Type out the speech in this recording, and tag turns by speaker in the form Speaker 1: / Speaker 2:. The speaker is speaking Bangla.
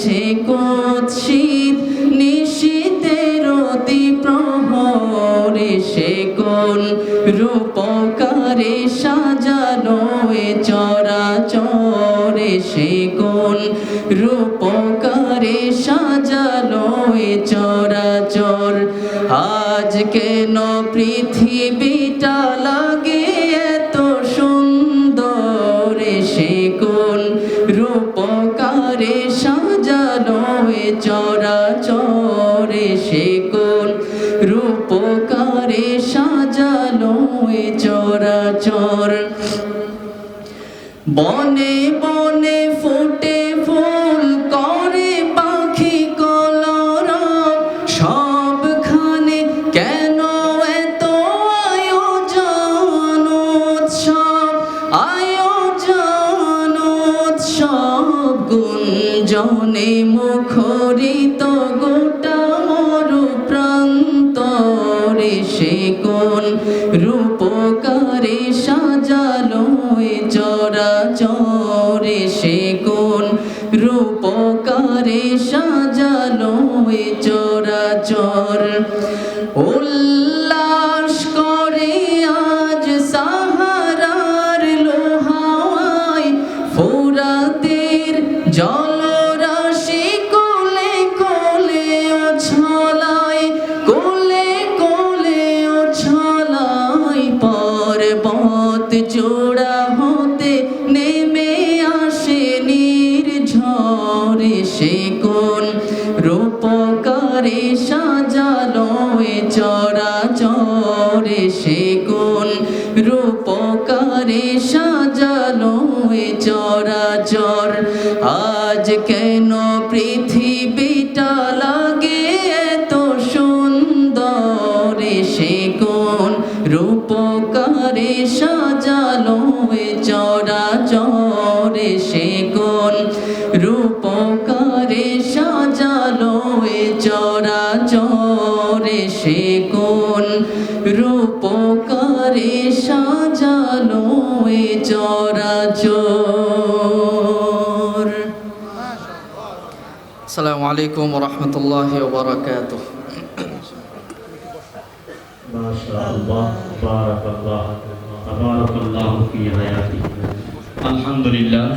Speaker 1: গেছে কুৎসিত, নিশীতের অতি প্রহরে সে কোন রূপকারে সাজানো চরাচরে সে কোন রূপকারে সাজানো চরাচর। আজ কেন পৃথিবীটা সে কোন রূপকারে সাজালো চরাচর। বনে বনে ফুল গুঞ্জনে মুখরিত গোটা মরু প্রান্তরে সে কোন রূপকারে সাজালো চরা চরাচরে সে কোন রূপকারে সাজালো চরা চর উল্লাস করে আজ সাহারার জলরাশি পর্বত চূড়া হতে নেমে আসে নির্ঝরে সে কোন রূপকারে সাজালো এ চরাচরে সে কোন রূপকারে সাজালো এ চরাচর। আজ কেন পৃথিবীটা চরাচরে সে কোন রূপকারে সাজালো এ চরাচরে সে কোন রূপকারে সাজালো এ চরাচর আসসালামু আলাইকুম রহমতুল্লাহ ওবরাকাতুহ
Speaker 2: ما شاء الله بارك الله تبارك الله في حياته Alhamdulillah